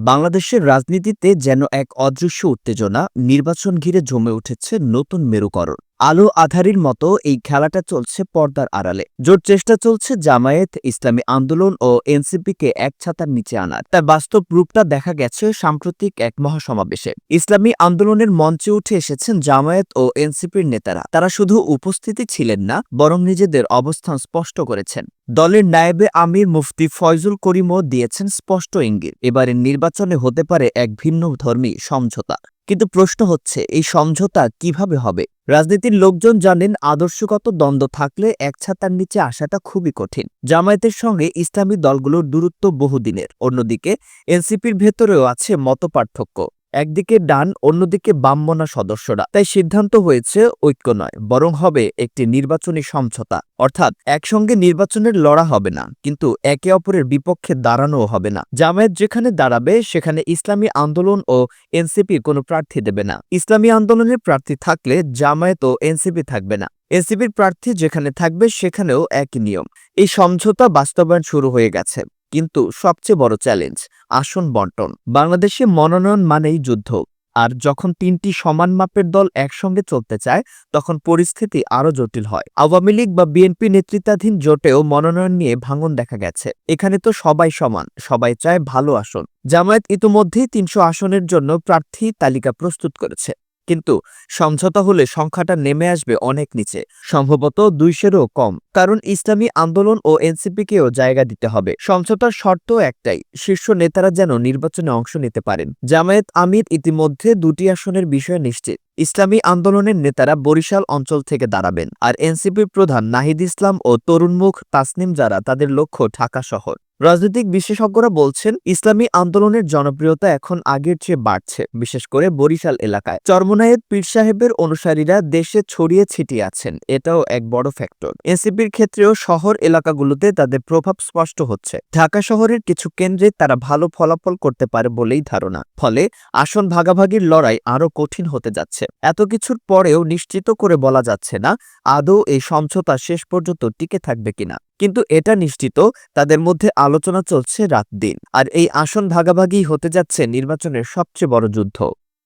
বাংলাদেশের রাজনীতিতে যেন এক অদৃশ্য উত্তেজনা নির্বাচন ঘিরে জমে উঠেছে নতুন মেরুকরণ। আলো আধারির মতো এই খেলাটা চলছে পর্দার আড়ালে। জোর চেষ্টা চলছে জামায়াত ইসলামী আন্দোলন ও এনসিপিকে এক ছাতার নিচে আনার। তার বাস্তব রূপটা দেখা গেছে সাম্প্রতিক এক মহাসমাবেশে। ইসলামী আন্দোলনের মঞ্চে উঠে এসেছেন জামায়াত ও এনসিপির নেতারা। তারা শুধু উপস্থিতি ছিলেন না, বরং নিজেদের অবস্থান স্পষ্ট করেছেন। দলের নায়েবে আমির মুফতি ফয়জুল করিমও দিয়েছেন স্পষ্ট ইঙ্গিত। এবারের নির্বাচনে হতে পারে এক ভিন্ন ধর্মী সমঝোতা। কিন্তু প্রশ্ন হচ্ছে, এই সমঝোতা কীভাবে হবে? রাজনীতির লোকজন জানেন, আদর্শগত দ্বন্দ্ব থাকলে এক ছাতার নিচে আসাটা খুবই কঠিন। জামায়াতের সঙ্গে ইসলামী দলগুলোর দূরত্ব বহুদিনের। অন্যদিকে, এনসিপির ভেতরেও আছে মতপার্থক্য। একদিকে ডান, অন্যদিকে বামমনা সদস্যরা। তাই সিদ্ধান্ত হয়েছে ঐক্য নয়, বরং হবে একটি নির্বাচনী সমঝোতা। অর্থাৎ একসঙ্গে নির্বাচনের লড়া হবে না, কিন্তু একে অপরের বিপক্ষে দাঁড়ানোও হবে না। জামায়াত যেখানে দাঁড়াবে, সেখানে ইসলামী আন্দোলন ও এনসিপি কোনো প্রার্থী দেবে না। ইসলামী আন্দোলনের প্রার্থী থাকলে জামায়াত ও এনসিপি থাকবে না। এনসিপির প্রার্থী যেখানে থাকবে, সেখানেও একই নিয়ম। এই সমঝোতা বাস্তবায়ন শুরু হয়ে গেছে। কিন্তু সবচেয়ে বড় চ্যালেঞ্জ, আসন বন্টন। বাংলাদেশে মনোনয়ন মানেই যুদ্ধ। আর যখন তিনটি সমান মাপের দল একসঙ্গে চলতে চায়, তখন পরিস্থিতি আরও জটিল হয়। আওয়ামী লীগ বা বিএনপি নেতৃত্বাধীন জোটেও মনোনয়ন নিয়ে ভাঙন দেখা গেছে। এখানে তো সবাই সমান, সবাই চায় ভালো আসন। জামায়াত ইতোমধ্যেই তিনশো আসনের জন্য প্রার্থী তালিকা প্রস্তুত করেছে। কিন্তু সমঝোতা হলে সংখ্যাটা নেমে আসবে অনেক নিচে। সম্ভবত দুইশেরও কম, কারণ ইসলামী আন্দোলন ও এনসিপিকেও জায়গা দিতে হবে। সমঝোতার শর্ত একটাই, শীর্ষ নেতারা যেন নির্বাচনে অংশ নিতে পারেন। জামায়াত আমির ইতিমধ্যে দুটি আসনের বিষয়ে নিশ্চিত। ইসলামী আন্দোলনের নেতারা বরিশাল অঞ্চল থেকে দাঁড়াবেন, আর এনসিপির প্রধান নাহিদ ইসলাম ও তরুণমুখ তাসনিম যারা তাদের লক্ষ্য ঢাকা শহর। রাজনৈতিক বিশেষজ্ঞরা বলছেন, ইসলামী আন্দোলনের জনপ্রিয়তা এখন আগের চেয়ে বাড়ছে, বিশেষ করে বরিশাল এলাকায়। চরমনায়েত পীর সাহেবের অনুসারীরা দেশে ছড়িয়ে ছিটিয়ে আছেন, এটাও এক বড় ফ্যাক্টর। এনসিপির ক্ষেত্রেও শহর এলাকাগুলোতে তাদের প্রভাব স্পষ্ট হচ্ছে। ঢাকা শহরের কিছু কেন্দ্রে তারা ভালো ফলাফল করতে পারে বলেই ধারণা, ফলে আসন ভাগাভাগির লড়াই আরও কঠিন হতে যাচ্ছে। এত কিছুর পরেও নিশ্চিত করে বলা যাচ্ছে না, আদৌ এই সমঝোতা শেষ পর্যন্ত টিকে থাকবে কিনা। কিন্তু এটা নিশ্চিত, তাদের মধ্যে আলোচনা চলছে রাত দিন। আর এই আসন ভাগাভাগি হতে যাচ্ছে নির্বাচনের সবচেয়ে বড় যুদ্ধ।